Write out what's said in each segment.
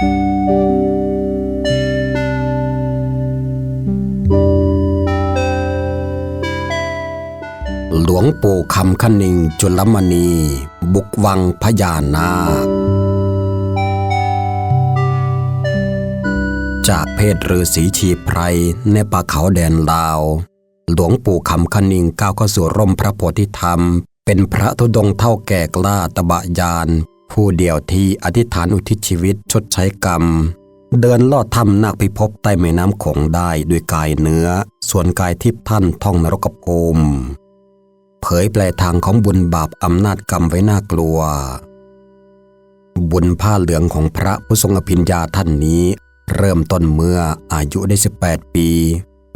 หลวงปู่คำคณิงจุลมณี บุกวังพญานาค จากเพศฤาษีชีไพรในป่าเขาแดนลาว หลวงปู่คำคณิงก้าวเข้าสู่ร่มพระโพธิธรรม เป็นพระธุดงเท่าแก่กล้าตบะยาน ผู้เดียวที่อธิษฐานอุทิศชีวิตชดใช้กรรม เดินลอดถ้ำนาคพิภพใต้แม่น้ำโขงได้ด้วยกายเนื้อ ส่วนกายทิพย์ท่านท่องนรกภูมิเผยแปลทางของบุญบาปอำนาจกรรมไว้น่ากลัว บุญผ้าเหลืองของพระผู้ทรงอภิญญาท่านนี้ เริ่มต้นเมื่ออายุได้ 18 ปี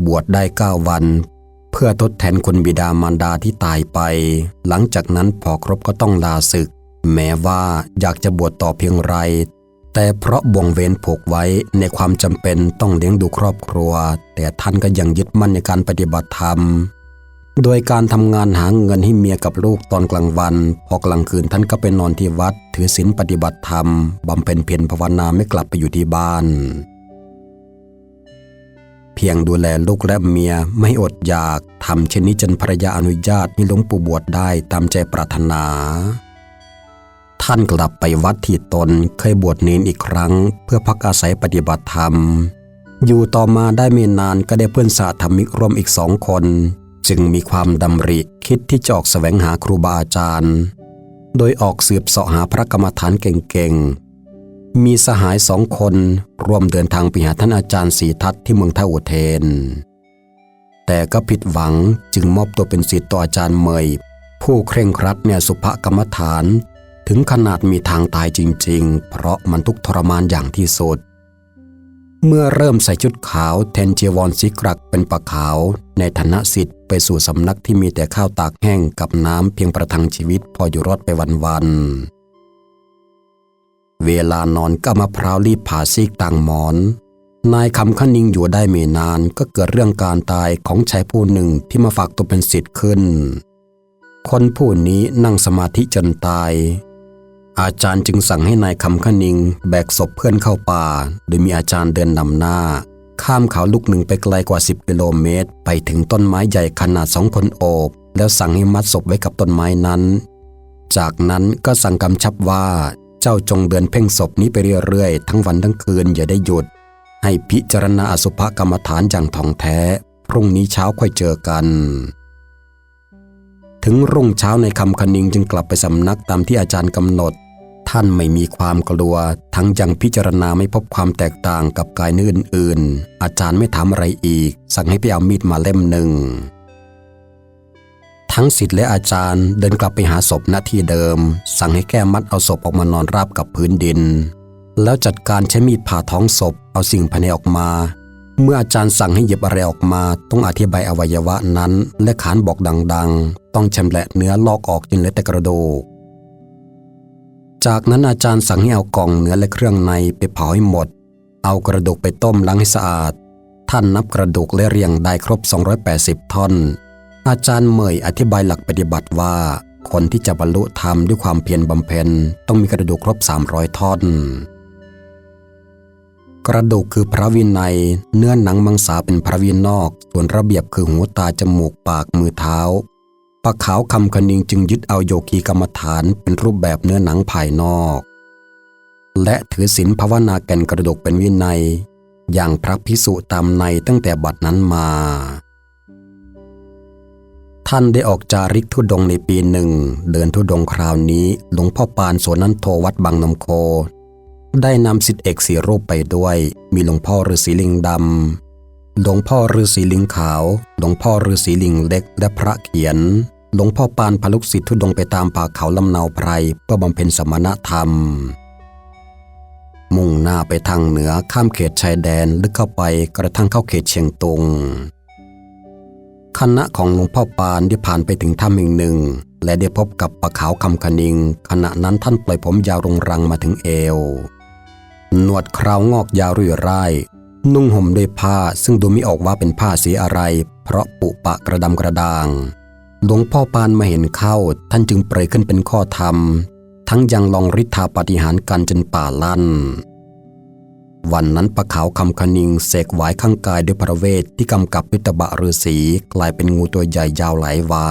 บวชได้ 9 วัน เพื่อทดแทนคุณบิดามารดาที่ตายไป หลังจากนั้นพอครบก็ต้องลาศึก แม้ว่าอยากจะบวชต่อเพียงไร แต่เพราะบ่วงเวรผูกไว้ในความจำเป็นต้องเลี้ยงดูครอบครัว แต่ท่านก็ยังยึดมั่นในการปฏิบัติธรรม โดยการทำงานหาเงินให้เมียกับลูกตอนกลางวัน พอกลางคืนท่านก็ไปนอนที่วัด ถือศีลปฏิบัติธรรมบำเพ็ญเพียรภาวนาไม่กลับไปอยู่ที่บ้าน เพียงดูแลลูกและเมียไม่อดอยากทำเช่นนี้จนภรรยาอนุญาตให้หลวงปู่บวชได้ตามใจปรารถนา ท่านกลับไปวัดที่ตนเคยบวชเนนอีกครั้ง เพื่อพักอาศัยปฏิบัติธรรม อยู่ต่อมาได้ไม่นานก็ได้เพื่อนสาธรรมิกร่วมอีกสองคน จึงมีความดำริคิดที่จะออกแสวงหาครูบาอาจารย์ โดยออกสืบเสาะหาพระกรรมฐานเก่งๆ มีสหายสองคนร่วมเดินทางไปหาท่านอาจารย์ศรีทัตที่เมืองท่าอุเทน แต่ก็ผิดหวังจึงมอบตัวเป็นศิษย์ต่ออาจารย์เมยผู้เคร่งครัดในสุภกรรมฐาน ถึงขนาดมีทางตายจริง ๆ เพราะมันทุกทรมานอย่างที่สุด เมื่อเริ่มใส่ชุดขาวแทนเจีวรสีกรักเป็นปะขาว ในฐานะสิทธิ์ไปสู่สำนักที่มีแต่ข้าวตากแห้งกับน้ำเพียงประทังชีวิตพออยู่รอดไปวันๆ เวลานอนก็มาพร้าวรีบผ่าซีกต่างหมอน นายคำขนิ่งอยู่ได้ไม่นานก็เกิดเรื่องการตายของชายผู้หนึ่งที่มาฝากตัวเป็นสิทธิ์ขึ้น คนผู้นี้นั่งสมาธิจนตาย อาจารย์จึงสั่งให้นายคำขนิง แบกศพเพื่อนเข้าป่า โดยมีอาจารย์เดินนำหน้า ข้ามเขาลูกหนึ่งไปไกลกว่า 10 กิโลเมตร ไปถึงต้นไม้ใหญ่ขนาดสองคนโอบ แล้วสั่งให้มัดศพไว้กับต้นไม้นั้น จากนั้นก็สั่งกำชับว่าเจ้าจงเดินเพ่งศพนี้ไปเรื่อยๆ ทั้งวันทั้งคืนอย่าได้หยุด ให้พิจารณาอสุภกรรมฐานอย่างท่องแท้ พรุ่งนี้เช้าค่อยเจอกันถึงรุ่งเช้าในคำคณิงจึงกลับไปสำนักตามที่อาจารย์กำหนด ท่านไม่มีความกลัว ทั้งยังพิจารณาไม่พบความแตกต่างกับกายเนื้ออื่น อาจารย์ไม่ถามอะไรอีก สั่งให้ไปเอามีดมาเล่มหนึ่ง ทั้งสิทธิ์และอาจารย์เดินกลับไปหาศพณที่เดิม สั่งให้แก้มัดเอาศพออกมานอนราบกับพื้นดิน แล้วจัดการใช้มีดผ่าท้องศพ เอาสิ่งภายในออกมา เมื่ออาจารย์สั่งให้หยิบอะไรออกมา ต้องอธิบายอวัยวะนั้น และขานบอกดัง ๆ ต้องชำแหละเนื้อลอกออกจนเหลือแต่กระดูก จากนั้นอาจารย์สั่งให้เอากล่องเนื้อและเครื่องในไปเผาให้หมด เอากระดูกไปต้มล้างให้สะอาด ท่านนับกระดูกและเรียงได้ครบ 280 ท่อน อาจารย์เมยอธิบายหลักปฏิบัติว่า คนที่จะบรรลุธรรมด้วยความเพียรบำเพ็ญต้องมีกระดูกครบ 300 ท่อน กระดูกคือพระวินัย เนื้อหนังมังสาเป็นพระวินอก ส่วนระเบียบคือหูตาจมูกปากมือเท้า ปะขาวคำคณิงจึงยึดเอาโยคีกรรมฐานเป็นรูปแบบเนื้อหนังภายนอก และถือศีลภาวนาแก่นกระดูกเป็นวินัย อย่างพระพิสุตามในตั้งแต่บัดนั้นมา ท่านได้ออกจาริกทุดงในปีหนึ่ง เดินทุดงคราวนี้หลวงพ่อปานโสนันโทวัดบางนมโค ได้นำสิทธิเอกสีรูปไปด้วย มีหลวงพ่อฤาษีลิงดำ หลวงพ่อฤาษีลิงขาว หลวงพ่อฤาษีลิงเล็ก และพระเขียน หลวงพ่อปานพาลุกศิษย์ทุดงไปตามป่าเขาลำเนาไพรเพื่อบำเพ็ญสมณธรรม มุ่งหน้าไปทางเหนือข้ามเขตชายแดนลึกเข้าไปกระทั่งเข้าเขตเชียงตุง คณะของหลวงพ่อปานได้ผ่านไปถึงถ้ำแห่งหนึ่ง และได้พบกับปะขาวคำคณิง ขณะนั้นท่านปล่อยผมยาวรงรังมาถึงเอวหนวดคราวงอกยาวรุ่ยร่าย นุ่งห่มด้วยผ้าซึ่งดูไม่ออกว่าเป็นผ้าสีอะไร เพราะปุปะกระดำกระดาง หลวงพ่อปานมาเห็นเข้า ท่านจึงเปรยขึ้นเป็นข้อธรรม ทั้งยังลองฤทธาปฏิหารกันจนป่าลั่น วันนั้นปะขาวคำคณิงเสกหวายข้างกายด้วยพระเวทที่กำกับพิตบะฤาษีกลายเป็นงูตัวใหญ่ยาวหลายวา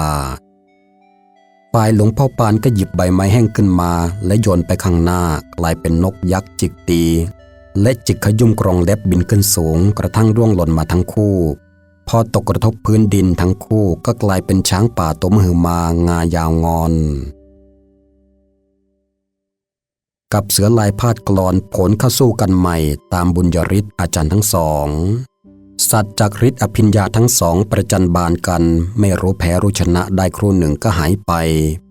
ฝ่ายหลวงพ่อปานก็หยิบใบไม้แห้งขึ้นมา และโยนไปข้างหน้ากลายเป็นนกยักษ์จิกตี และจิกขยุ่มกรองเล็บบินขึ้นสูงกระทั่งร่วงหล่นมาทั้งคู่ พอตกกระทบพื้นดินทั้งคู่ก็กลายเป็นช้างป่าตัวมหึมางายาวงอน กับเสือลายพาดกลอนผลเข้าสู้กันใหม่ตามบุญยริศอาจารย์ทั้งสอง สัตว์จากฤทธิอภิญญาทั้งสองประจันบานกัน ไม่รู้แพ้รู้ชนะได้ครู่หนึ่งก็หายไป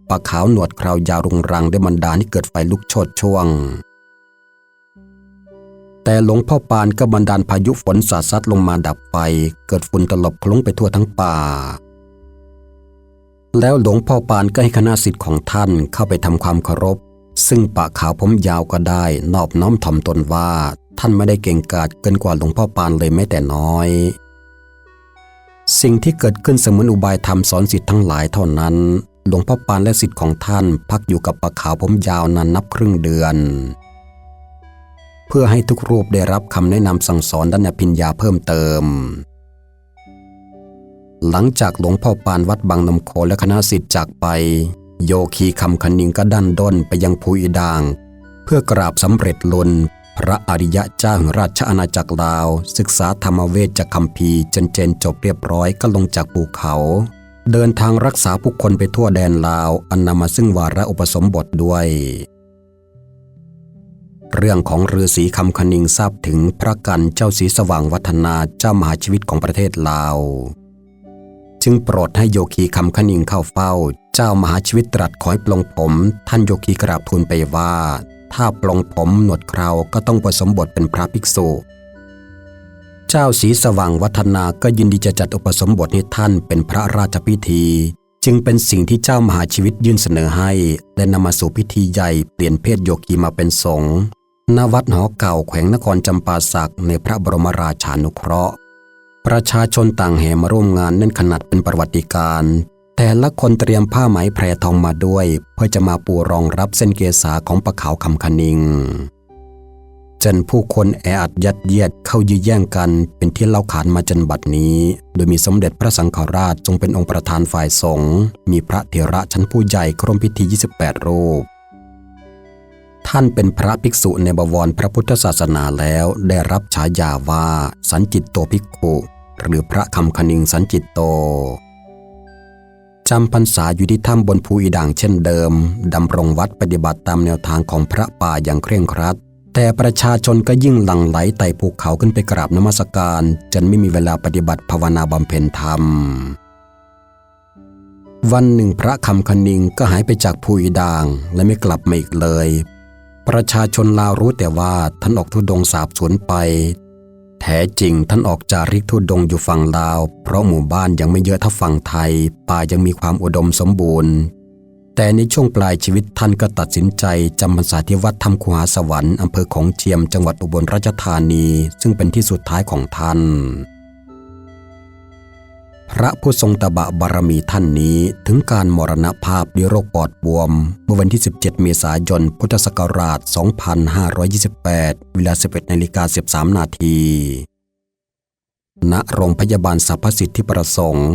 ปะขาวหนวดคราวยาวรุงรังได้บันดาลให้เกิดไฟลุกโชดช่วง แต่หลวงพ่อปานก็บันดาลพายุฝนสาดซัดลงมาดับไฟ เกิดฝุ่นตลบคลุ้งไปทั่วทั้งป่า แล้วหลวงพ่อปานก็ให้คณะสิทธิ์ของท่านเข้าไปทำความเคารพ ซึ่งปะขาวผมยาวก็ได้นอบน้อมถ่อมตนว่า ท่านไม่ได้เก่งกาจเกินกว่าหลวงพ่อปานเลยแม้แต่น้อย สิ่งที่เกิดขึ้นเสมือนอุบายธรรมสอนสิทธิ์ทั้งหลายเท่านั้น หลวงพ่อปานและสิทธิ์ของท่านพักอยู่กับปะขาวผมยาวนานนับครึ่งเดือน พื่อให้ทุกรูปได้รับคำแนะนำสั่งสอนด้านอภิญญาเพิ่มเติม หลังจากหลวงพ่อปานวัดบางนำโคและคณะสิทธิ์จากไป โยคีคำคณิงก็ดันด้นไปยังภูอีดาง เพื่อกราบสำเร็จลนพระอริยะเจ้าแห่งราชอาณาจักรลาว ศึกษาธรรมเวชจากคำพีจนเจนจบเรียบร้อยก็ลงจากภูเขา เดินทางรักษาผู้คนไปทั่วแดนลาว อันนำมาซึ่งวาระอุปสมบทด้วย เรื่องของฤาษีคำคณิงทราบถึงพระกันเจ้าศรีสว่างวัฒนาเจ้ามหาชีวิตของประเทศลาว จึงโปรดให้โยคีคำคณิงเข้าเฝ้า เจ้ามหาชีวิตตรัสขอให้ปลงผม ท่านโยคีกราบทูลไปว่า ถ้าปลงผมหนวดเคราก็ต้องผสมบทเป็นพระภิกษุ เจ้าศรีสว่างวัฒนาก็ยินดีจะจัดอุปสมบทให้ท่านเป็นพระราชพิธีจึงเป็นสิ่งที่เจ้ามหาชีวิตยื่นเสนอให้ และนำมาสู่พิธีใหญ่เปลี่ยนเพศโยคีมาเป็นสงฆ์ ณวัดหอเก่าแขวงนครจำปาสักในพระบรมราชานุเคราะห์ ประชาชนต่างแห่มาร่วมงานนั่นขนาดเป็นประวัติการณ์แต่ละคนเตรียมผ้าไหมแพรทองมาด้วย เพื่อจะมาปูรองรับเส้นเกษาของปะขาวคำคณิงจนผู้คนแออัดยัดเยียดเข้ายื้อแย่งกันเป็นที่เล่าขานมาจนบัดนี้ โดยมีสมเด็จพระสังฆราชทรงเป็นองค์ประธานฝ่ายสงฆ์มีพระเถระชั้นผู้ใหญ่ครมพิธี 28 รูป ท่านเป็นพระภิกษุในบวรพระพุทธศาสนาแล้วได้รับฉายาว่า สันจิตโตภิกขุหรือพระคำคณิงสันจิตโตจำพรรษาอยู่ที่ถ้ำบนภูอีด่างเช่นเดิมดำรงวัดปฏิบัติตามแนวทางของพระป่าอย่างเคร่งครัด แต่ประชาชนก็ยิ่งหลั่งไหลไต่ภูเขาขึ้นไปกราบนมัสการ จนไม่มีเวลาปฏิบัติภาวนาบำเพ็ญธรรม วันหนึ่งพระคำคณิงก็หายไปจากภูอีด่างและไม่กลับมาอีกเลย ประชาชนลาวรู้แต่ว่าท่านออกทุดงสาบสวนไป แท้จริงท่านออกจาริกทุดงอยู่ฝั่งลาว เพราะหมู่บ้านยังไม่เยอะเท่าฝั่งไทย ป่ายังมีความอุดมสมบูรณ์ แต่ในช่วงปลายชีวิตท่านก็ตัดสินใจจำพรรษาที่วัดธรรมคูหาสวรรค์อำเภอของเจียมจังหวัดอุบลราชธานี ซึ่งเป็นที่สุดท้ายของท่าน พระผู้ทรงตบะบารมีท่านนี้ถึงการมรณภาพด้วยโรคปอดบวม เมื่อวันที่ 17 เมษายน พุทธศักราช 2528 เวลา 11นาฬิกา13 นาที ณ โรงพยาบาลสรรพสิทธิประสงค์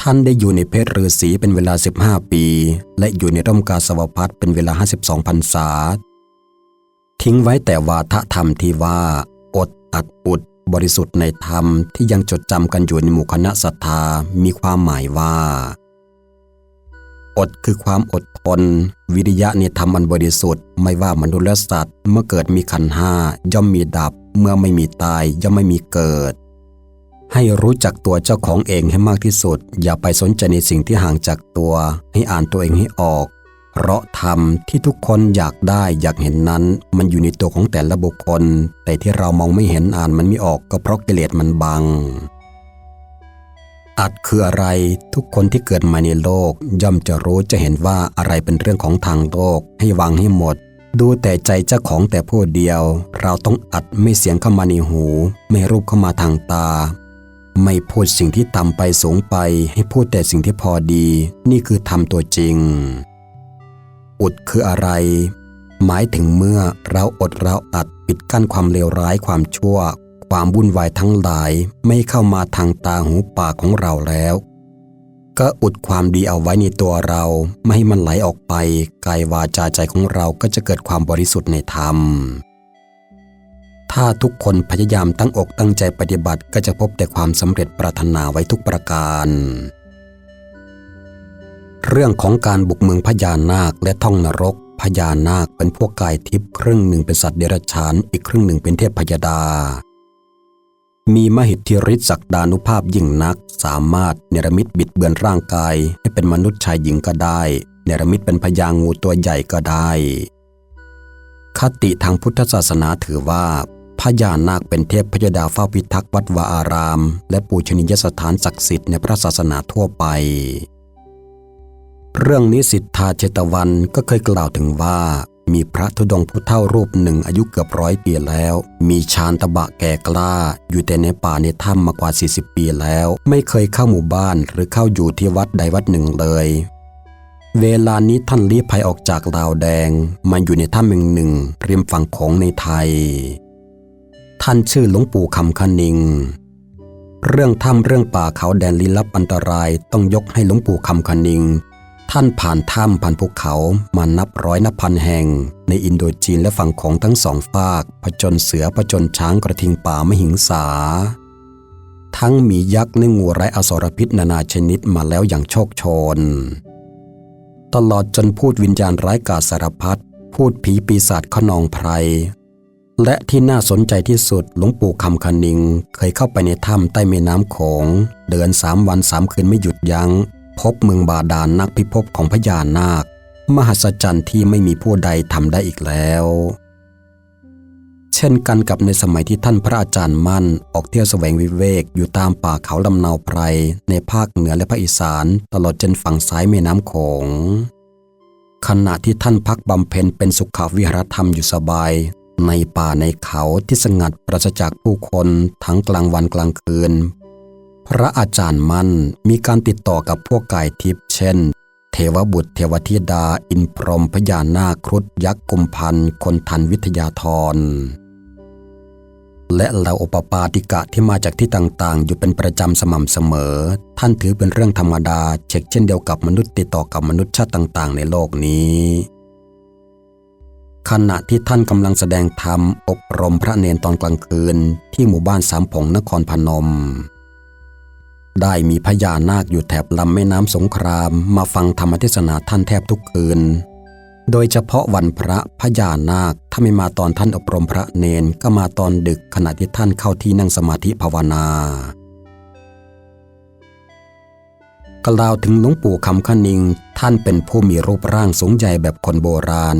ท่านได้อยู่ในเพศฤาษีเป็นเวลา 15 ปี และอยู่ในร่มกาสวพัฒเป็นเวลา 52พรรษา ทิ้งไว้แต่วาทธรรมที่ว่า อดอัดอุด บริสุทธิ์ในธรรมที่ยังจดจำกันอยู่ในหมู่คณะศรัทธามีความหมายว่า อดคือความอดทน วิริยะในธรรมอันบริสุทธิ์ไม่ว่ามนุษย์และสัตว์ เมื่อเกิดมีขันห้าย่อมมีดับ เมื่อไม่มีตายย่อมไม่มีเกิด ให้รู้จักตัวเจ้าของเองให้มากที่สุด อย่าไปสนใจในสิ่งที่ห่างจากตัว ให้อ่านตัวเองให้ออก เพราะธรรมที่ทุกคนอยากได้อยากเห็นนั้น มันอยู่ในตัวของแต่ละบุคคล แต่ที่เรามองไม่เห็นอ่านมันไม่ออกก็เพราะกิเลสมันบัง อัดคืออะไรทุกคนที่เกิดมาในโลก ย่อมจะรู้จะเห็นว่าอะไรเป็นเรื่องของทางโลก ให้วางให้หมด ดูแต่ใจเจ้าของแต่ผู้เดียว เราต้องอัดไม่เสียงเข้ามาในหู ไม่รูปเข้ามาทางตาไม่พูดสิ่งที่ต่ำไปสูงไปให้พูดแต่สิ่งที่พอดี นี่คือทำตัวจริง อุดคืออะไร หมายถึงเมื่อเราอดเราอัดปิดกั้นความเลวร้ายความชั่ว ความวุ่นวายทั้งหลายไม่เข้ามาทางตาหูปากของเราแล้ว ก็อุดความดีเอาไว้ในตัวเรา ไม่ให้มันไหลออกไปกายวาจาใจของเราก็จะเกิดความบริสุทธิ์ในธรรม ถ้าทุกคนพยายามตั้งอกตั้งใจปฏิบัติก็จะพบแต่ความสำเร็จปรารถนาไว้ทุกประการ เรื่องของการบุกเมืองพญานาคและท่องนรกพญานาคเป็นพวกกายทิพย์ครึ่งหนึ่งเป็นสัตว์เดรัจฉาน อีกครึ่งหนึ่งเป็นเทพพยดา มีมหิทธิฤทธิ์ศักดานุภาพยิ่งนัก สามารถเนรมิตบิดเบือนร่างกาย ให้เป็นมนุษย์ชายหญิงก็ได้ เนรมิตเป็นพญางูตัวใหญ่ก็ได้ คติทางพุทธศาสนาถือว่าพญานาคเป็นเทพพยดาเฝ้าพิทักษ์วัดวาอาราม และปูชนียสถานศักดิ์สิทธิ์ในพระศาสนาทั่วไป เรื่องนี้สิทธาเชตวันก็เคยกล่าวถึงว่า มีพระธุดงค์ผู้เท่ารูปหนึ่งอายุเกือบร้อยปีแล้ว มีฌานตะบะแก่กล้า อยู่แต่ในป่าในถ้ำมากว่า 40 ปีแล้ว ไม่เคยเข้าหมู่บ้านหรือเข้าอยู่ที่วัดใดวัดหนึ่งเลย เวลานี้ท่านลี้ภัยออกจากลาวแดง มาอยู่ในถ้ำแห่งหนึ่งริมฝั่งโขงในไทย ท่านชื่อหลวงปู่คำคณิงเรื่องถ้ำเรื่องป่าเขาแดนลี้ลับอันตรายต้องยกให้หลวงปู่คำคณิง ท่านผ่านถ้ำผ่านภูเขามานับร้อยนับพันแห่ง ในอินโดจีนและฝั่งของทั้งสองฝากผจญเสือผจญช้างกระทิงป่ามหิงสา ทั้งหมียักษ์และงูไร้อสรพิษนานาชนิดมาแล้วอย่างโชคชน ตลอดจนพูดวิญญาณร้ายกาสารพัดพูดผีปีศาจขนองไพรและที่น่าสนใจที่สุดหลวงปู่คำคณิง เคยเข้าไปในถ้ำใต้แม่น้ำโขง เดินสามวันสามคืนไม่หยุดยัง้ง พบเมืองบาดาลนักพิภพของพญานาค มหัศจรรย์ที่ไม่มีผู้ใดทำได้อีกแล้ว เช่นกันกับในสมัยที่ท่านพระอาจารย์มั่น ออกเที่ยวแสวงวิเวกอยู่ตามป่าเขาลำเนาไพร ในภาคเหนือและภาคอีสาน ตลอดจนฝั่งซ้ายแม่น้ำโขงขณะที่ท่านพักบำเพ็ญเป็นสุขวิหารธรรมอยู่สบาย ในป่าในเขาที่สงัดปราศจากผู้คนทั้งกลางวันกลางคืน พระอาจารย์มั่นมีการติดต่อกับพวกกายทิพย์เช่น เทวบุตรเทวธิดาอินพรหมพญานาครุฑยักษ์กุมพันคนทันวิทยาธรและเหล่าอุปปาติกะที่มาจากที่ต่างๆ อยู่เป็นประจำสม่ำเสมอ ท่านถือเป็นเรื่องธรรมดา เช็คเช่นเดียวกับมนุษย์ติดต่อกับมนุษย์ชาติต่างๆ ในโลกนี้ขณะที่ท่านกำลังแสดงธรรมอบรมพระเนนตอนกลางคืน ที่หมู่บ้านสามผงนครพนม ได้มีพญานาคอยู่แถบลำแม่น้ำสงครามมาฟังธรรมเทศนาท่านแทบทุกคืน โดยเฉพาะวันพระพญานาคถ้าไม่มาตอนท่านอบรมพระเนนก็มาตอนดึกขณะที่ท่านเข้าที่นั่งสมาธิภาวนา กล่าวถึงหลวงปู่คำคณิง ท่านเป็นผู้มีรูปร่างสูงใหญ่แบบคนโบราณ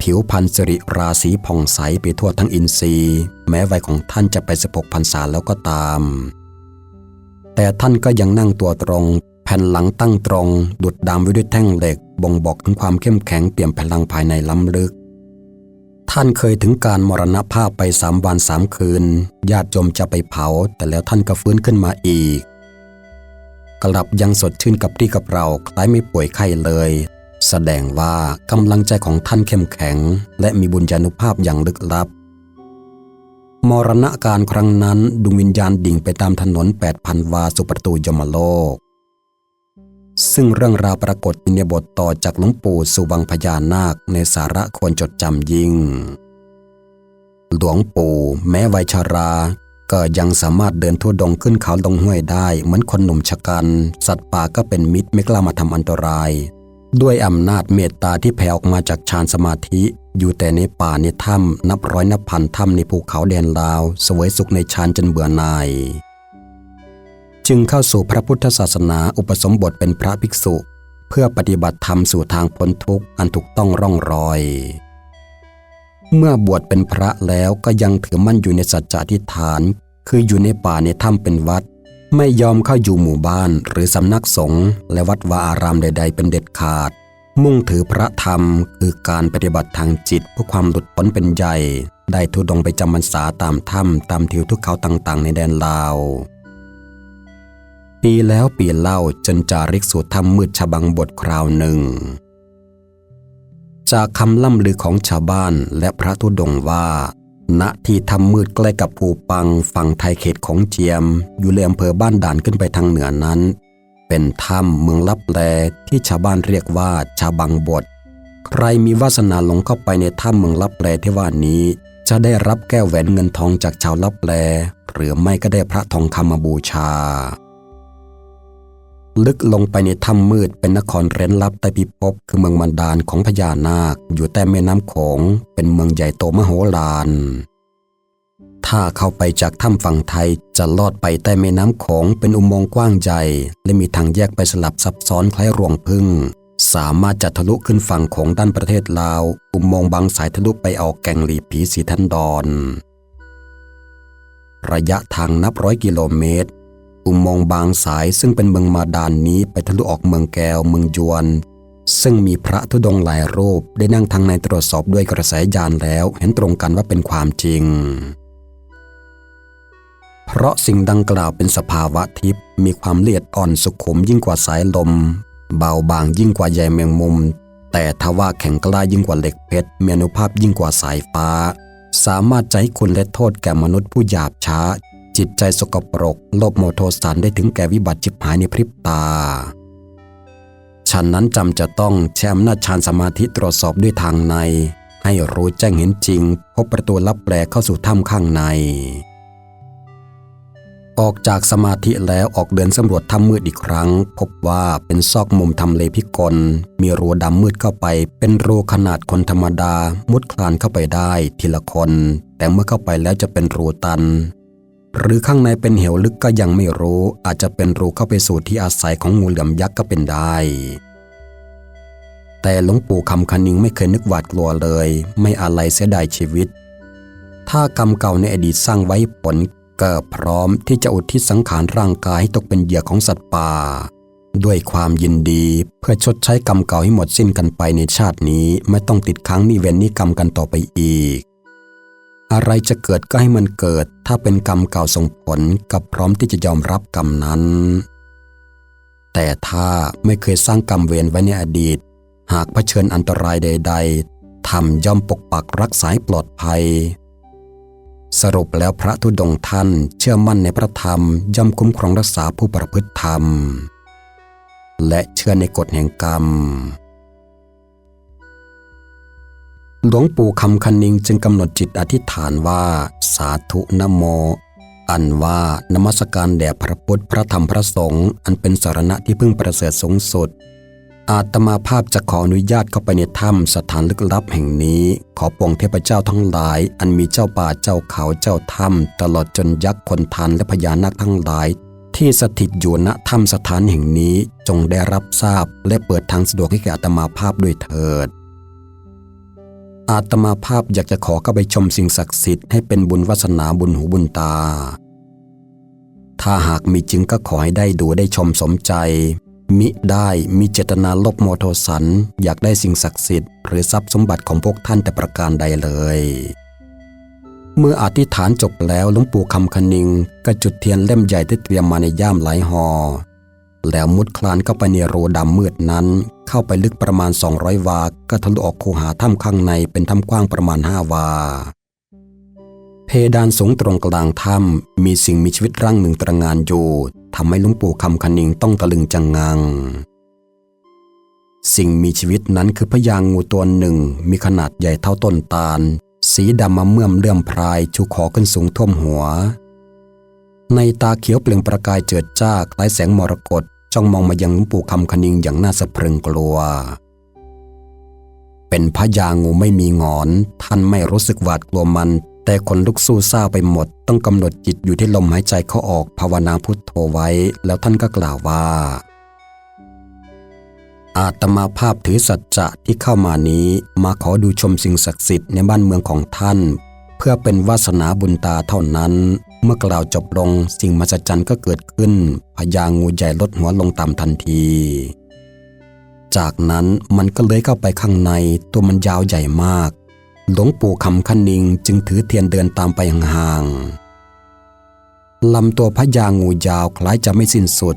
ผิวพรรณสิริราศีผ่องใสไปทั่วทั้งอินทรีย์ แม้วัยของท่านจะไปสิบหกพรรษาแล้วก็ตาม แต่ท่านก็ยังนั่งตัวตรง แผ่นหลังตั้งตรง ดุดดามไว้ด้วยแท่งเหล็ก บ่งบอกถึงความเข้มแข็งเปี่ยมพลังภายในล้ำลึก ท่านเคยถึงการมรณภาพไปสามวันสามคืน ญาติโยมจะไปเผา แต่แล้วท่านก็ฟื้นขึ้นมาอีก กลับยังสดชื่นกับที่กับเราคล้ายไม่ป่วยไข้เลย แสดงว่ากำลังใจของท่านเข้มแข็ง และมีบุญญาณุภาพอย่างลึกลับ มรณะการครั้งนั้นดวงวิญญาณดิ่งไปตามถนน 8,000 วาสุประตูยมโลก ซึ่งเรื่องราวปรากฏในบทต่อจากหลวงปู่สุวังพญานาคในสาระควรจดจำยิ่ง หลวงปู่แม้วัยชารา ก็ยังสามารถเดินทั่วดงขึ้นเขาลงห้วยได้ เหมือนคนหนุ่มชะกัน สัตว์ป่าก็เป็นมิตรไม่กล้ามาทำอันตราย ด้วยอำนาจเมตตาที่แผ่ออกมาจากฌานสมาธิ อยู่แต่ในป่าในถ้ำนับร้อยนับพันถ้ำในภูเขาแดนลาว สวยสุขในฌานจนเบื่อหน่าย จึงเข้าสู่พระพุทธศาสนาอุปสมบทเป็นพระภิกษุ เพื่อปฏิบัติธรรมสู่ทางพ้นทุกข์อันถูกต้องร่องรอย เมื่อบวชเป็นพระแล้วก็ยังถือมั่นอยู่ในสัจจะทิฏฐาน คืออยู่ในป่าในถ้ำเป็นวัด ไม่ยอมเข้าอยู่หมู่บ้านหรือสำนักสงฆ์และวัดวาอารามใด ๆ เป็นเด็ดขาด มุ่งถือพระธรรมคือการปฏิบัติทางจิตเพื่อความหลุดพ้นเป็นใหญ่ ได้ทุดงไปจำพรรษาตามถ้ำตามทิวทุกเขาต่างๆ ในแดนลาว ปีแล้วปีเล่าจนจาริกสู่ถ้ำมืดฉบังบทคราวหนึ่ง จากคำล่ำลือของชาวบ้านและพระธุดงว่า ณที่ทำมืดใกล้กับภูปังฝั่งไทยเขตของเจียม อยู่เลยอำเภอบ้านด่านขึ้นไปทางเหนือนั้น เป็นถ้ำเมืองลับแลที่ชาวบ้านเรียกว่าชาบังบทใครมีวาสนาหลงเข้าไปในถ้ำเมืองลับแลที่ว่านี้ จะได้รับแก้วแหวนเงินทองจากชาวลับแลหรือไม่ก็ได้พระทองคำมาบูชา ลึกลงไปในถ้ำมืดเป็นนครเร้นลับใต้พิภพคือเมืองมันดานของพญานาค อยู่ใต้แม่น้ำโขงเป็นเมืองใหญ่โตมโหฬารถ้าเข้าไปจากถ้ำฝั่งไทยจะลอดไปใต้แม่น้ำโขงเป็นอุโมงค์กว้างใหญ่และมีทางแยกไปสลับซับซ้อนคล้ายรวงพึ่ง สามารถจะทะลุขึ้นฝั่งโขงด้านประเทศลาว อุโมงค์บางสายทะลุไปออกแก่งหลีผีสีทันดอนระยะทางนับร้อยกิโลเมตร อุโมงค์บางสายซึ่งเป็นเมืองมาดานนี้ไปทะลุออกเมืองแก้วเมืองยวน ซึ่งมีพระธุดงหลายรูปได้นั่งทางในตรวจสอบด้วยกระแสยานแล้วเห็นตรงกันว่าเป็นความจริง เพราะสิ่งดังกล่าวเป็นสภาวะทิพย์มีความละเอียดอ่อนสุขุมยิ่งกว่าสายลม เบาบางยิ่งกว่าใยแมงมุม แต่ทว่าแข็งกล้ายิ่งกว่าเหล็กเพชรมีอนุภาพยิ่งกว่าสายฟ้า สามารถใช้คุณและโทษแก่มนุษย์ผู้หยาบช้า จิตใจสกปรก โลภโมโทสันได้ถึงแก่วิบัติจิบหายในพริบตาฉันนั้นจำจะต้องใช้อำนาจฌานสมาธิตรวจสอบด้วยทางใน ให้รู้แจ้งเห็นจริง พบประตูลับแปลเข้าสู่ถ้ำข้างใน ออกจากสมาธิแล้วออกเดินสำรวจถ้ำมืดอีกครั้ง พบว่าเป็นซอกมุมทำเลพิกล มีรูดำมืดเข้าไป เป็นรูขนาดคนธรรมดา มุดคลานเข้าไปได้ ทีละคน แต่เมื่อเข้าไปแล้วจะเป็นรูตัน หรือข้างในเป็นเหวลึกก็ยังไม่รู้อาจจะเป็นรูเข้าไปสู่ที่อาศัยของงูเหลือมยักษ์ก็เป็นได้ แต่หลวงปู่คำคันนิงไม่เคยนึกหวาดกลัวเลย ไม่อะไรเสียดายชีวิต ถ้ากรรมเก่าในอดีตสร้างไว้ผลก็พร้อมที่จะอุทิศสังขารร่างกายให้ตกเป็นเหยื่อของสัตว์ป่า ด้วยความยินดีเพื่อชดใช้กรรมเก่าให้หมดสิ้นกันไปในชาตินี้ ไม่ต้องติดค้างนี่เวรนี่กรรมกันต่อไปอีก อะไรจะเกิดก็ให้มันเกิด ถ้าเป็นกรรมเก่าส่งผลก็พร้อมที่จะยอมรับกรรมนั้น แต่ถ้าไม่เคยสร้างกรรมเวรไว้ในอดีต หากเผชิญอันตรายใด ๆทำย่อมปกปักรักษาปลอดภัย สรุปแล้วพระธุดงท่านเชื่อมั่นในพระธรรมย่อมคุ้มครองรักษาผู้ประพฤติธรรม และเชื่อในกฎแห่งกรรม หลวงปู่คำคันนิงจึงกำหนดจิตอธิษฐานว่าสาธุนะโม อันว่านมัสการแด่พระพุทธพระธรรมพระสงฆ์อันเป็นสารณะที่พึ่งประเสริฐสูงสุด อาตมาภาพจะขออนุญาตเข้าไปในถ้ำสถานลึกลับแห่งนี้ ขอปวงเทพเจ้าทั้งหลาย อันมีเจ้าป่าเจ้าเขาเจ้าถ้ำตลอดจนยักษ์คนทานและพญานาคทั้งหลาย ที่สถิตอยู่ณถ้ำสถานแห่งนี้จงได้รับทราบและเปิดทางสะดวกให้แก่อาตมาภาพด้วยเถิด อาตมาภาพอยากจะขอเข้าไปชมสิ่งศักดิ์สิทธิ์ให้เป็นบุญวาสนาบุญหูบุญตา ถ้าหากมีจริงก็ขอให้ได้ดูได้ชมสมใจ มิได้มีเจตนาลบโมโทสัน อยากได้สิ่งศักดิ์สิทธิ์ หรือทรัพย์สมบัติของพวกท่านแต่ประการใดเลย เมื่ออธิษฐานจบแล้วหลวงปู่คำคณิงก็จุดเทียนเล่มใหญ่ที่เตรียมมาในย่ามหลายหอ แล้วมุดคลานเข้าไปในรูดำมืดนั้น เข้าไปลึกประมาณ 200 วา ก็ทะลุออกคูหาถ้ำข้างในเป็นถ้ำกว้างประมาณ 5 วา เพดานสูงตรงกลางถ้ำมีสิ่งมีชีวิตร่างหนึ่งตระงานอยู่ทำให้ลวงปู่คำคณิงต้องตะลึงจังงัง สิ่งมีชีวิตนั้นคือพญางูตัวหนึ่งมีขนาดใหญ่เท่าต้นตาล สีดำมาเมื่อมเลื่อมพรายชูคอขึ้นสูงท่วมหัว ในตาเขียวเปล่งประกายเจิดจ้าคล้ายแสงมรกตจ้องมองมายังหลวงปู่คำคณิงอย่างน่าสะพรึงกลัว เป็นพญางูไม่มีงอน ท่านไม่รู้สึกหวาดกลัวมัน แต่คนลุกสู้ซาไปหมด ต้องกำหนดจิตอยู่ที่ลมหายใจเข้าออกภาวนาพุทโธไว้ แล้วท่านก็กล่าวว่า อาตมาภาพถือสัจจะที่เข้ามานี้มาขอดูชมสิ่งศักดิ์สิทธิ์ในบ้านเมืองของท่าน เพื่อเป็นวาสนาบุญตาเท่านั้น เมื่อกล่าวจบลงสิ่งมหัศจรรย์ก็เกิดขึ้นพญางูใหญ่ลดหัวลงต่ำทันที จากนั้นมันก็เลื้อยเข้าไปข้างในตัวมันยาวใหญ่มาก หลวงปู่คำคันนิงจึงถือเทียนเดินตามไปห่างๆลำตัวพญางูยาวคล้ายจะไม่สิ้นสุด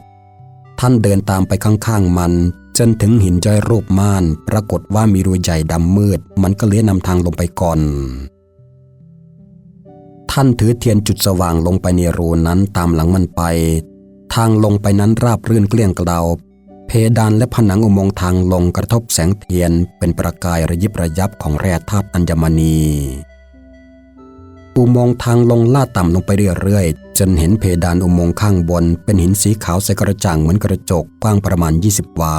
ท่านเดินตามไปข้างๆมัน จนถึงหินจ้อยรูปม่าน ปรากฏว่ามีรูใหญ่ดำมืด มันก็เลื้อยนำทางลงไปก่อน ท่านถือเทียนจุดสว่างลงไปในรูนั้นตามหลังมันไป ทางลงไปนั้นราบรื่นเกลี้ยงเกลาเพดานและผนังอุโมงค์ทางลงกระทบแสงเทียนเป็นประกายระยิบระยับของแร่ธาตุอัญมณีอุโมงค์ทางลงลาดต่ำลงไปเรื่อยๆจนเห็นเพดานอุโมงค์ข้างบน เป็นหินสีขาวใสกระจ่างเหมือนกระจกกว้างประมาณ 20 วา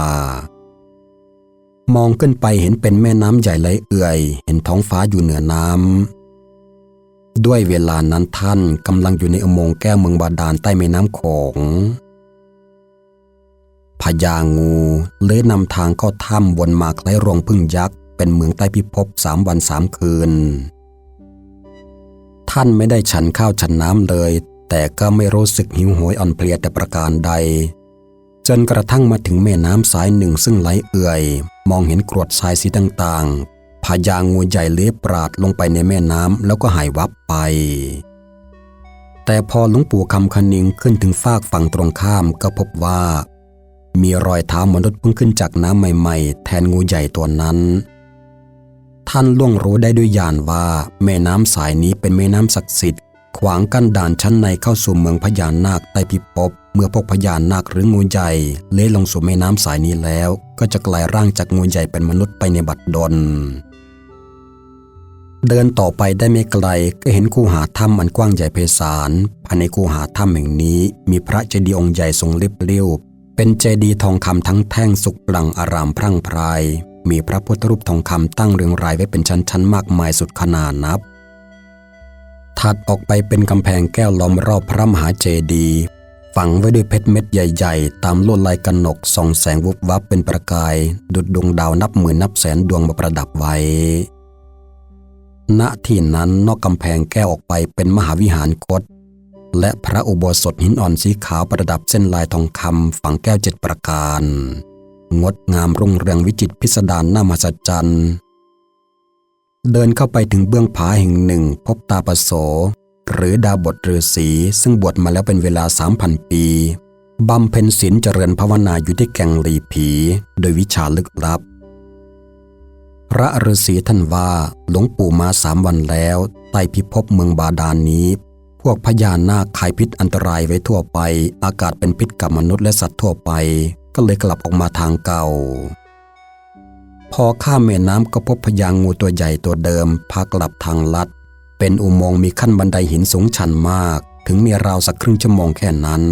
มองขึ้นไปเห็นเป็นแม่น้ำใหญ่ไหลเอื่อย เห็นท้องฟ้าอยู่เหนือน้ำ ด้วยเวลานั้นท่านกำลังอยู่ในอุโมงค์แก้วเมืองบาดาลใต้แม่น้ำโขงพญางูเลื้อยนำทางเข้าถ้ำวนมาคล้ายรวงพึ่งยักษ์เป็นเมืองใต้พิภพสามวันสามคืน ท่านไม่ได้ฉันข้าวฉันน้ำเลย แต่ก็ไม่รู้สึกหิวโหยอ่อนเพลียแต่ประการใด จนกระทั่งมาถึงแม่น้ำสายหนึ่งซึ่งไหลเอื่อย มองเห็นกรวดทรายสีต่าง พญางูใหญ่เลื้อยปราดลงไปในแม่น้ำแล้วก็หายวับไป แต่พอหลวงปู่คำคณิงขึ้นถึงฟากฝั่งตรงข้ามก็พบว่า มีรอยเท้ามนุษย์เพิ่งขึ้นจากน้ำใหม่ๆ แทนงูใหญ่ตัวนั้น ท่านล่วงรู้ได้ด้วยญาณว่าแม่น้ำสายนี้เป็นแม่น้ำศักดิ์สิทธิ์ขวางกั้นด่านชั้นในเข้าสู่เมืองพญานาคใต้พิภพเมื่อพวกพญานาคหรืองูใหญ่เลื้อยลงสู่แม่น้ำสายนี้แล้ว ก็จะกลายร่างจากงูใหญ่เป็นมนุษย์ไปในบัดดล เดินต่อไปได้ไม่ไกลก็เห็นคูหาถ้ำอันกว้างใหญ่ไพศาลภายในคูหาถ้ำแห่งนี้ มีพระเจดีย์องค์ใหญ่ทรงเรียบเรียวเป็นเจดีย์ทองคำทั้งแท่งสุกปลังอารามพรั่งพรายมีพระพุทธรูปทองคำตั้งเรียงรายไว้เป็นชั้นๆมากมายสุดขนาดนับ ถัดออกไปเป็นกำแพงแก้วล้อมรอบพระมหาเจดีย์ฝังไว้ด้วยเพชรเม็ดใหญ่ๆ ตามลวดลายกนกส่องแสงวุบวับเป็นประกาย ดุดดวงดาวนับหมื่นนับแสนดวงมาประดับไว้ ณที่นั้นนอกกำแพงแก้วออกไปเป็นมหาวิหารคต และพระอุโบสถหินอ่อนสีขาวประดับเส้นลายทองคำฝังแก้วเจ็ดประการ งดงามรุ่งเรืองวิจิตรพิสดารน่ามหัศจรรย์เดินเข้าไปถึงเบื้องผาแห่งหนึ่งพบตาปโส หรือดาบทฤาษีซึ่งบวชมาแล้วเป็นเวลาสามพันปีบำเพ็ญศีลเจริญภาวนาอยู่ที่แก่งหลีผี โดยวิชาลึกลับ พระฤาษีท่านว่าหลวงปู่มาสามวันแล้วใต้พิภพเมืองบาดาลนนี้ พวกพญานาคขายพิษอันตรายไว้ทั่วไป อากาศเป็นพิษกับมนุษย์และสัตว์ทั่วไป ก็เลยกลับออกมาทางเก่า พอข้ามแม่น้ำก็พบพญางูตัวใหญ่ตัวเดิมพากลับทางลัด เป็นอุโมงค์มีขั้นบันไดหินสูงชันมาก ถึงมีราวสักครึ่งชั่วโมงแค่นั้น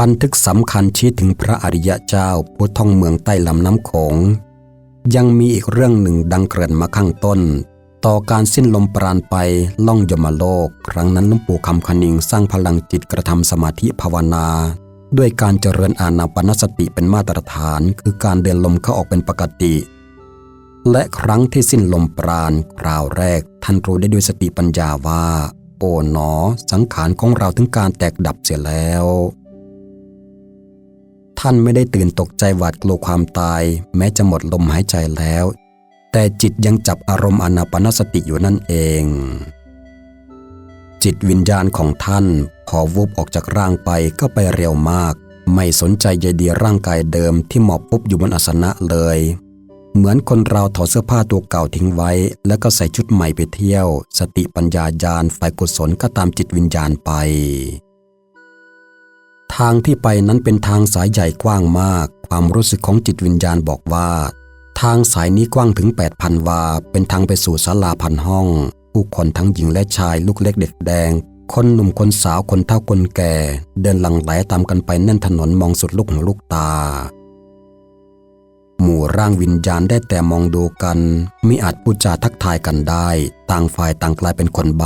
บันทึกสำคัญชี้ถึงพระอริยะเจ้าผู้ท่องเมืองใต้ลำน้ำโขง ยังมีอีกเรื่องหนึ่งดังเกริ่นมาข้างต้น ต่อการสิ้นลมปราณไปล่องยมโลก ครั้งนั้นหลวงปู่คำคณิงสร้างพลังจิตกระทำสมาธิภาวนา ด้วยการเจริญอานาปนสติเป็นมาตรฐาน คือการเดินลมเข้าออกเป็นปกติ และครั้งที่สิ้นลมปราณคราวแรกท่านรู้ได้ด้วยสติปัญญาว่า โอ๋หนอ สังขารของเราถึงการแตกดับเสียแล้ว ท่านไม่ได้ตื่นตกใจหวาดกลัวความตาย แม้จะหมดลมหายใจแล้ว แต่จิตยังจับอารมณ์อนาปนสติอยู่นั่นเอง จิตวิญญาณของท่าน พอวุบออกจากร่างไปก็ไปเร็วมาก ไม่สนใจใยดีร่างกายเดิมที่หมอบปุ๊บอยู่บนอาสนะเลย เหมือนคนเราถอดเสื้อผ้าตัวเก่าทิ้งไว้ แล้วก็ใส่ชุดใหม่ไปเที่ยว สติปัญญาญาณฝ่ายกุศลก็ตามจิตวิญญาณไป ทางที่ไปนั้นเป็นทางสายใหญ่กว้างมาก ความรู้สึกของจิตวิญญาณบอกว่า ทางสายนี้กว้างถึง 8,000 วา เป็นทางไปสู่ศาลาพันห้อง ผู้คนทั้งหญิงและชายลูกเล็กเด็กแดง คนหนุ่มคนสาวคนเฒ่าคนแก่ เดินหลังไหลตามกันไปแน่นถนนมองสุดลูกหูลูกตา หมู่ร่างวิญญาณได้แต่มองดูกันมิอาจพูดจาทักทายกันได้ ต่างฝ่ายต่างกลายเป็นคนใบ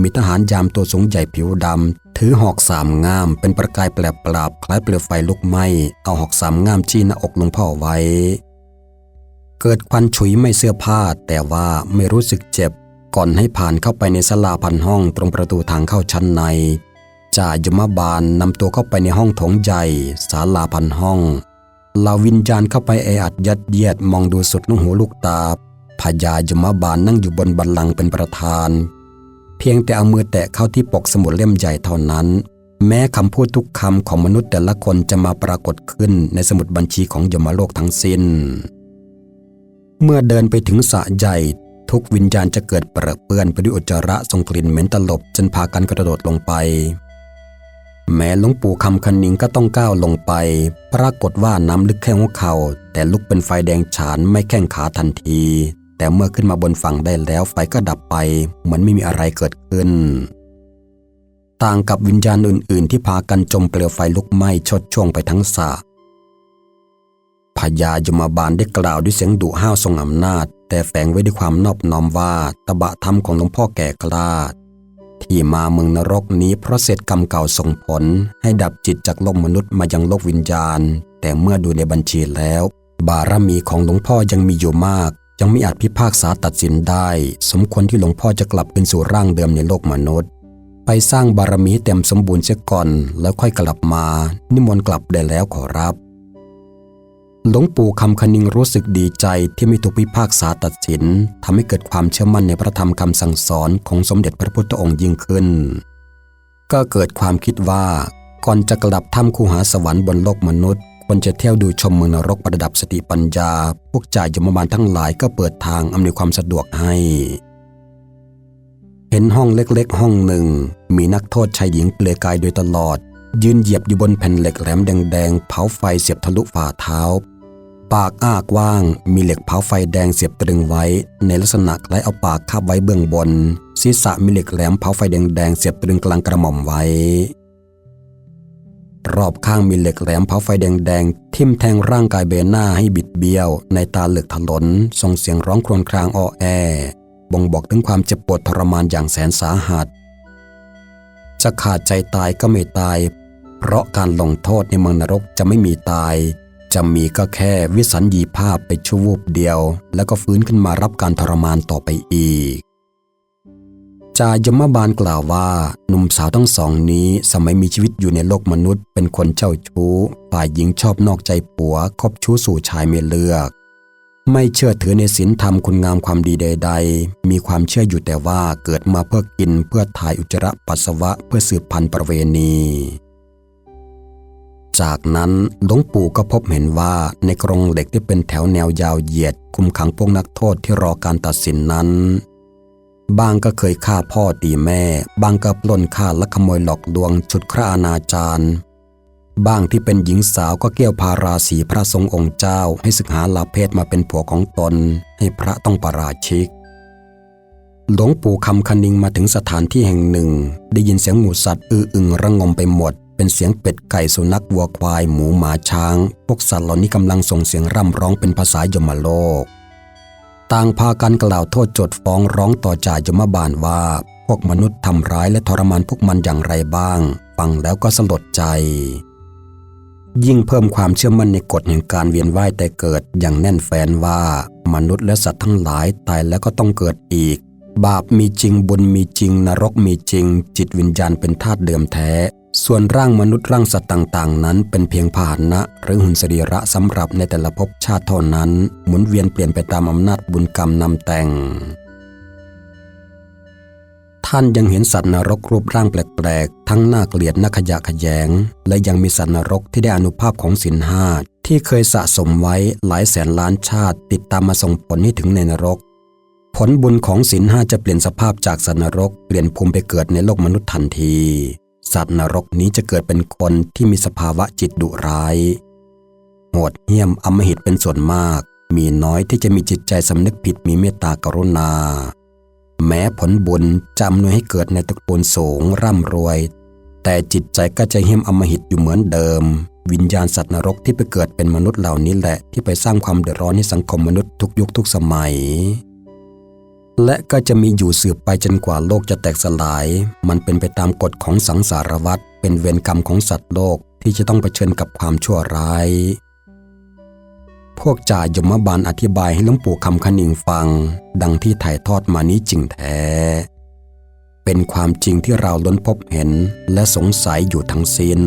มีทหารยามตัวสูงใหญ่ผิวดำ ถือหอกสามง่ามเป็นประกายแปลบปราบคล้ายเปลวไฟลุกไหม้เอาหอกสามง่ามจี้หน้าอกหลวงพ่อไว้ เกิดควันฉุยไม่เสื้อผ้า แต่ว่าไม่รู้สึกเจ็บ ก่อนให้ผ่านเข้าไปในศาลาพันห้องตรงประตูทางเข้าชั้นในจ่ายมบาลนำตัวเข้าไปในห้องถงใหญ่ศาลาพันห้องเหลาวิญญาณเข้าไปแออัดยัดเยียดมองดูสุดลูกหูลูกตาพญายมบาลนั่งอยู่บนบัลลังเป็นประธาน พียงแต่เอามือแตะเข้าที่ปกสมุดเล่มใหญ่เท่านั้น แม้คำพูดทุกคำของมนุษย์แต่ละคนจะมาปรากฏขึ้นในสมุดบัญชีของยมโลกทั้งสิ้น เมื่อเดินไปถึงสะใหญ่ทุกวิญญาณจะเกิดเปรอะเปื้อนไปด้วยอุจจาระทรงกลิ่นเหม็นตลบจนพากันกระโดดลงไป แม้หลวงปู่คำคันนิงก็ต้องก้าวลงไป ปรากฏว่าน้ำลึกแค่หัวเขา่าแต่ลุกเป็นไฟแดงฉานไม่แข้งขาทันที แต่เมื่อขึ้นมาบนฝั่งได้แล้วไฟก็ดับไป เหมือนไม่มีอะไรเกิดขึ้น ต่างกับวิญญาณอื่น ๆ ที่พากันจมเปลวไฟลุกไหม้ชดช่วงไปทั้งสระพญายมบาลได้กล่าวด้วยเสียงดุห้าวทรงอำนาจ แต่แฝงไว้ด้วยความนอบน้อมว่าตบะธรรมของหลวงพ่อแก่กล้าที่มาเมืองนรกนี้เพราะเศษกรรมเก่าส่งผล ให้ดับจิตจากโลกมนุษย์มายังโลกวิญญาณ แต่เมื่อดูในบัญชีแล้ว บารมีของหลวงพ่อยังมีอยู่มาก ยังไม่อาจพิพากษาตัดสินได้ สมควรที่หลวงพ่อจะกลับคืนสู่ร่างเดิมในโลกมนุษย์ ไปสร้างบารมีเต็มสมบูรณ์เสียก่อนแล้วค่อยกลับมา นิมนต์กลับได้แล้วขอรับ หลวงปู่คำคณิงรู้สึกดีใจที่ไม่ถูกพิพากษาตัดสินทำให้เกิดความเชื่อมั่นในพระธรรมคำสั่งสอนของสมเด็จพระพุทธองค์ยิ่งขึ้น ก็เกิดความคิดว่าก่อนจะกลับถ้ำคูหาสวรรค์บนโลกมนุษย์ ควรจะเที่ยวดูชมเมืองนรกประดับสติปัญญา พวกจ่ายยมบาลทั้งหลายก็เปิดทางอำนวยความสะดวกให้ เห็นห้องเล็กๆ ห้องหนึ่ง มีนักโทษชายหญิงเปลือยกายโดยตลอด ยืนเหยียบอยู่บนแผ่นเหล็กแหลมแดงๆ เผาไฟเสียบทะลุฝ่าเท้า ปากอ้ากว้าง มีเหล็กเผาไฟแดงเสียบตรึงไว้ ในลักษณะคล้ายเอาปากคาบไว้เบื้องบน ศีรษะมีเหล็กแหลมเผาไฟแดงๆเสียบตรึงกลางกระหม่อมไว้ รอบข้างมีเหล็กแหลมเผาไฟแดงๆ ทิ่มแทงร่างกายเบนหน้าให้บิดเบี้ยว ในตาเหลือกถลนส่งเสียงร้องครวญครางอ้อแอ บ่งบอกถึงความเจ็บปวดทรมานอย่างแสนสาหัส จะขาดใจตายก็ไม่ตาย เพราะการลงโทษในเมืองนรกจะไม่มีตาย จะมีก็แค่วิสัญญีภาพไปชั่ววูบเดียว แล้วก็ฟื้นขึ้นมารับการทรมานต่อไปอีก จายมบาลกล่าวว่าหนุ่มสาวทั้งสองนี้สมัยมีชีวิตอยู่ในโลกมนุษย์ เป็นคนเจ้าชู้ ฝ่ายหญิงชอบนอกใจผัวคบชู้สู่ชายไม่เลือก ไม่เชื่อถือในศีลธรรมคุณงามความดีใด ๆ มีความเชื่ออยู่แต่ว่าเกิดมาเพื่อกินเพื่อถ่ายอุจจาระปัสสาวะเพื่อสืบพันธุ์ประเวณี จากนั้นหลวงปู่ก็พบเห็นว่าในกรงเหล็กที่เป็นแถวแนวยาวเหยียด คุมขังพวกนักโทษที่รอการตัดสินนั้น บางก็เคยฆ่าพ่อตีแม่ บางก็ปล้นฆ่าและขโมยหลอกลวงฉุดคร่าอนาจารบางที่เป็นหญิงสาวก็เกี่ยวพาราศีพระทรงองค์เจ้า ให้ศึกหาลาเพศมาเป็นผัวของตน ให้พระต้องประราชิก หลวงปู่คำคณิงมาถึงสถานที่แห่งหนึ่ง ได้ยินเสียงหมูสัตว์อืออึงระงมไปหมด เป็นเสียงเป็ดไก่สุนัขวัวควายหมูหมาช้าง พวกสัตว์เหล่านี้กำลังส่งเสียงร่ำร้องเป็นภาษายมโลก ต่างพากันกล่าวโทษโจดฟ้องร้องต่อจ่ายมบาลว่า พวกมนุษย์ทำร้ายและทรมานพวกมันอย่างไรบ้าง ฟังแล้วก็สลดใจ ยิ่งเพิ่มความเชื่อมั่นในกฎแห่งการเวียนว่ายแต่เกิดอย่างแน่นแฟนว่า มนุษย์และสัตว์ทั้งหลายตายแล้วก็ต้องเกิดอีก บาปมีจริงบุญมีจริง นรกมีจริง จิตวิญญาณเป็นธาตุเดิมแท้ ส่วนร่างมนุษย์ร่างสัตว์ต่างๆ นั้นเป็นเพียงพาหนะ หรือหุ่นสรีระสำหรับในแต่ละภพชาติเท่านั้น หมุนเวียนเปลี่ยนไปตามอำนาจบุญกรรมนำแต่ง ท่านยังเห็นสัตว์นรกรูปร่างแปลกๆ ทั้งน่าเกลียดน่าขยะขยง และยังมีสัตว์นรกที่ได้อนุภาพของสินห้าที่เคยสะสมไว้หลายแสนล้านชาติ ติดตามมาส่งผลให้ถึงในนรก ผลบุญของสินห้าจะเปลี่ยนสภาพจากสัตว์นรกเปลี่ยนภูมิไปเกิดในโลกมนุษย์ทันที สัตว์นรกนี้จะเกิดเป็นคนที่มีสภาวะจิตดุร้าย โหดเหี้ยมอำมหิตเป็นส่วนมาก มีน้อยที่จะมีจิตใจสำนึกผิดมีเมตตากรุณา แม้ผลบุญจำนวยให้เกิดในตระกูลสูงร่ำรวย แต่จิตใจก็จะเหี้ยมอำมหิตอยู่เหมือนเดิม วิญญาณสัตว์นรกที่ไปเกิดเป็นมนุษย์เหล่านี้แหละที่ไปสร้างความเดือดร้อนให้สังคมมนุษย์ทุกยุคทุกสมัย และก็จะมีอยู่สืบไปจนกว่าโลกจะแตกสลาย มันเป็นไปตามกฎของสังสารวัฏเป็นเวรกรรมของสัตว์โลกที่จะต้องเผชิญกับความชั่วร้าย พวกจ่ายมบาลอธิบายให้หลวงปู่คำคณิงฟัง ดังที่ถ่ายทอดมานี้จริงแท้ เป็นความจริงที่เราล้นพบเห็นและสงสัยอยู่ทั้งสิ้น